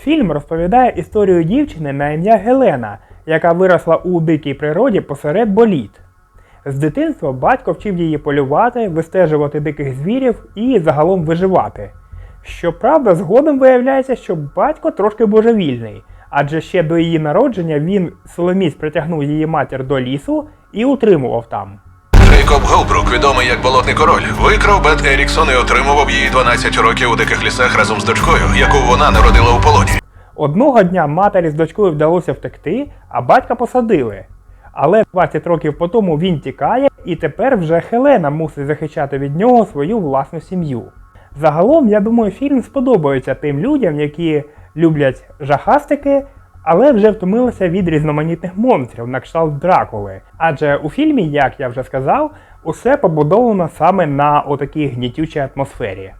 Фільм розповідає історію дівчини на ім'я Гелена, яка виросла у дикій природі посеред боліт. З дитинства батько вчив її полювати, вистежувати диких звірів і загалом виживати. Щоправда, згодом виявляється, що батько трошки божевільний, адже ще до її народження він силоміць притягнув її матір до лісу і утримував там. Джейкоб Голбрук, відомий як Болотний король, викрав Бет Еріксон і отримував її 12 років у диких лісах разом з дочкою, яку вона народила у полоні. Одного дня матері з дочкою вдалося втекти, а батька посадили. Але 20 років по тому він тікає, і тепер вже Хелена мусить захищати від нього свою власну сім'ю. Загалом, я думаю, фільм сподобається тим людям, які люблять жахастики, але вже втомилася від різноманітних монстрів на кшталт Дракули. Адже у фільмі, як я вже сказав, усе побудовано саме на отакій гнітючій атмосфері.